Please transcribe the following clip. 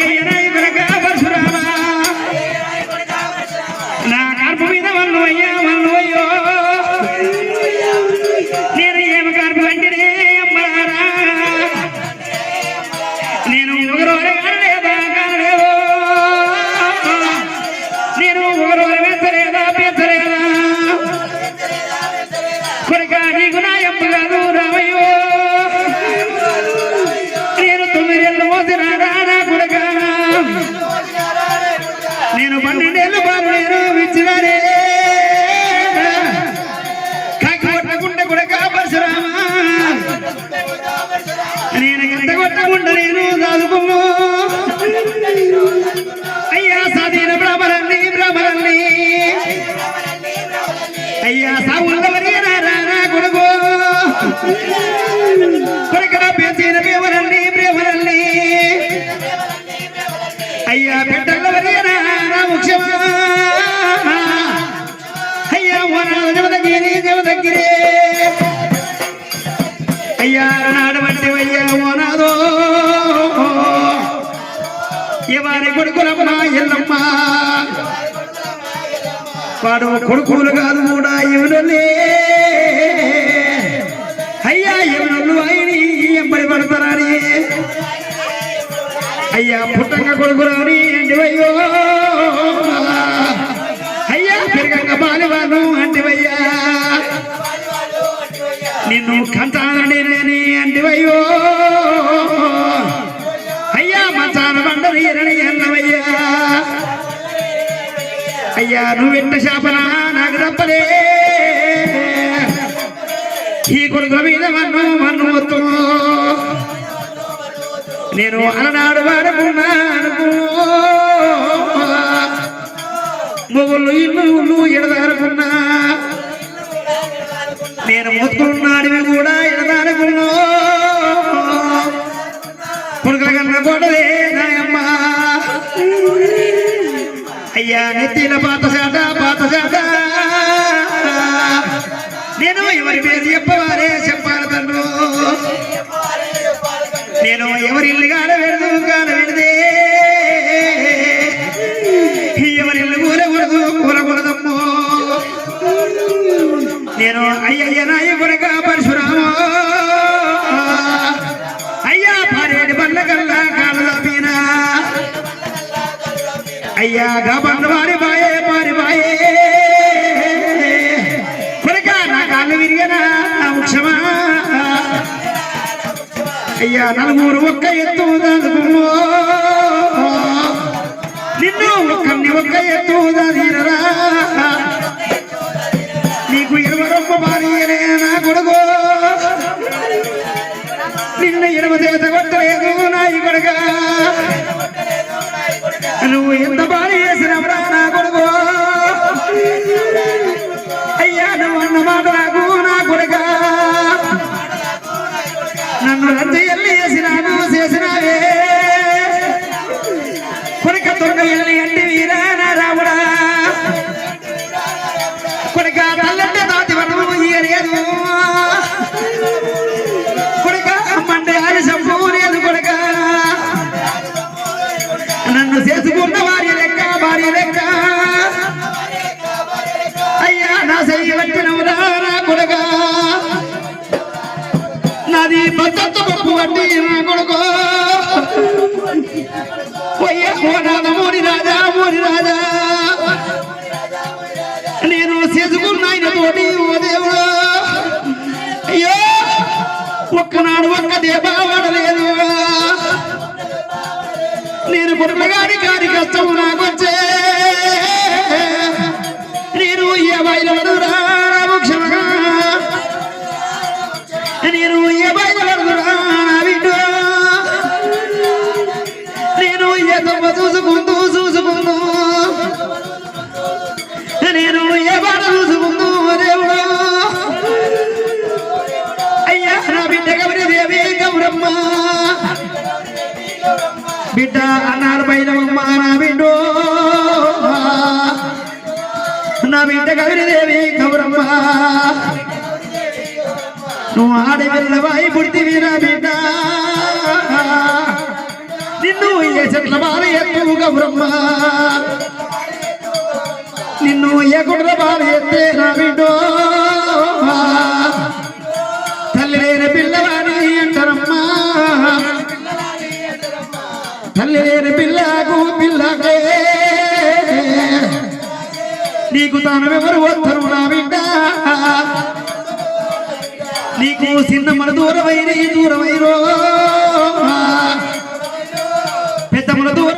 Hey, you know. నేను ఎంత కొట్టకుండా నేను దాదుకున్నా అయ్యా సాధీన బ్రాహ్మణి బ్రాహ్మణి అయ్యా సావులవరి నారాయణ కొడుకు. వాడు కొడుకులు కాదు కూడా ఎవరులే అయ్యా ఎవరు ఆయన ఎంబడి పడతారని. అయ్యా పుట్టంగా కొడుకురాని అంటివయ్యో. అయ్యా పెరగంగా బాలివాను అంటివయ్యా. నిన్ను కంటానని నేని నువ్వు ఎట్ట శాపన? నాకు తప్పలే. ఈ కొడుకుల మీద మన్ను మన్ను నేను అలనాడు వాడుకున్నాను మొగుళ్ళు ఇల్లు ఇల్లు ఎడదారుకున్నా నేను మొత్తుకున్నాడివి కూడా ఎడదారుకున్నా కొడుకుల కన్నా కొడలే అయ్యా నెత్తిన పాతశాట పాతశాట నేను ఎవరి పేరు చెప్పవారే చెప్పాలి తండ్రు. నేను ఎవరి ఇల్లు కాడ వెడదు కాడ వెడదే ఎవరి ఇల్లు కూరకూడదు కూరకూడదమ్మో నేను అయ్యయ్య నాయకుడిగా పరశురామో అయ్యా అయ్యా గాబండ్ల వారి బాయే మారి బాయే. కొడుక నా కాళ్ళు విరిగనా? ముఖ్యమా అయ్యా నలుగురు ఒక్క ఎత్తు దాదుకుమ్మో నిన్ను ఒక్కని ఒక్క ఎత్తు దాదిరరా. నీకు ఇరవరొక్క భార్యనే నా కొడుకు. నిన్ను ఇరవై చేత కొట్టలేదు నా ఈ కొడుగా నువ్వు ఎంత బాగా చేసినప్పుడు నా కొడుకు? అయ్యా నువ్వు అన్న మాట నాకు నా కొడుక? నన్ను రద్దు ఎల్లి చేసినాను. చేసినా రాజా మోని రాజా నేను చేసుకున్నాయన తోటి ఓ దేవుడు. అయ్యో ఒక్కనాడు ఒక్క దేవాడలేదు నేను కొడుకుల గారి గారి కష్టం నాకొచ్చే నేను ఏ తప్ప చూసుకుంటూ చూసుకుంటూ. నేను ఏ బాధ చూసుకుంటూ దేవుడు. అయ్యా నా బిడ్డ గౌరీ దేవి గౌరమ్మ. బిడ్డ అన్నారు బయలమ్మ నా బిడ్డు. నా బిడ్డ గౌరీదేవి గౌరమ్మ. నువ్వు ఆడపిల్లవాయి పుడితివి నా బిడ్డ. నిన్ను నిన్ను ఏ చెట్ల బాల ఎత్తు గౌరమ్మ నిన్ను ఏ గుడ్ల బాల ఎత్తే నా బిడ్డో? తల్లి లేని పిల్లవాడి అంటారమ్మా. తల్లి లేని పిల్లకు పిల్లకే. నీకు తాను ఎవరు వద్దరు నా బిడ్డ? నీకు సిన్న మన దూరమైన దూరమైరో? এখন তো